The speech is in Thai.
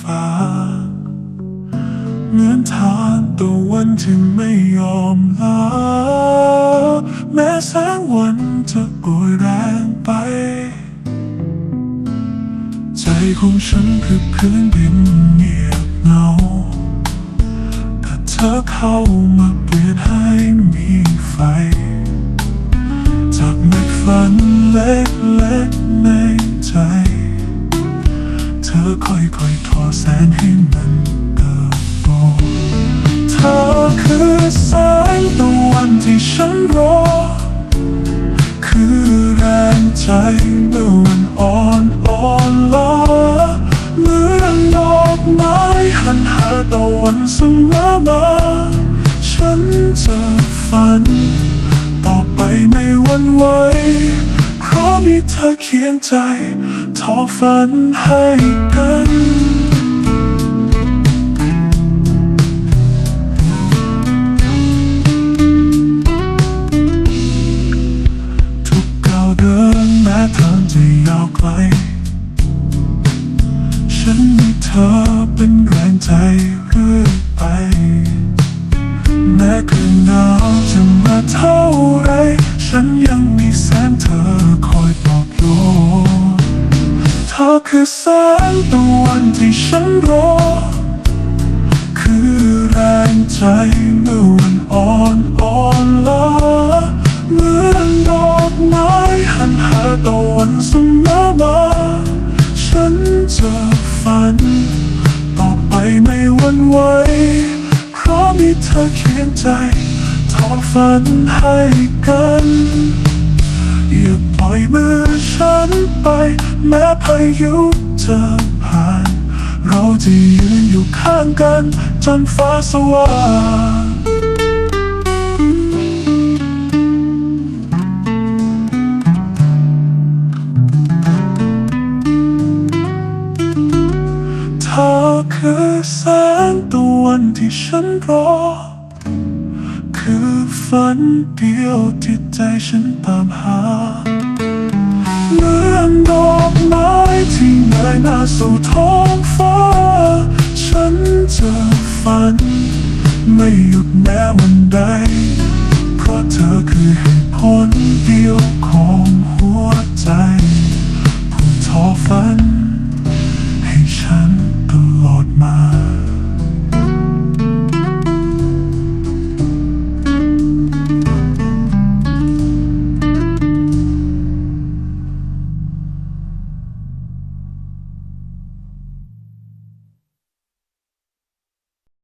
ฟ้า เหมือนทานตะวันที่ไม่ยอมลา แม้แสงวันจะโกยแรงไป ใจของฉันคือพื้นดินเงียบเหงาแต่เธอเข้ามาเปลี่ยนให้มีไฟ จากเม็ดฝันเล็ก สงให้มันเติบโตเธอคือแสงตะวันที่ฉันรอ คือแรงใจเมื่อวันอ่อนอ่อนล้าเหมือนดอกไม้หันหาตะวันเสมอมาฉันจะฝัน ต่อไปไม่วันไหวเพราะมีเธอเคียงใจทอฝันให้กัน ไกล ฉันมีเธอเป็นแรงใจเรื่อยไป แม้คืนหนาวจะมาเท่าไร ฉันยังมีแสงเธอคอยปลอบโยนเธอคือแสงตะวันที่ฉันรอ คือแรงใจ หาตะวันเสมอมาฉันจะฝัน ต่อไปไม่หวันไหวเพราะมีเธอเคียงใจทอฝันให้กันอย่าปล่อยมือฉันไปแม้พายุจะผ่าน เราจะยืนอยู่ข้างกันจนฟ้าสว่าง แสงตะวันที่ฉันรอ คือฝันเดียวที่ใจฉันตามหาเหมือนดอกไม้ที่เงยหน้าสู่ท้องฟ้า ฉันจะฝัน ไม่หยุดแม้วันใด เพราะเธอคือ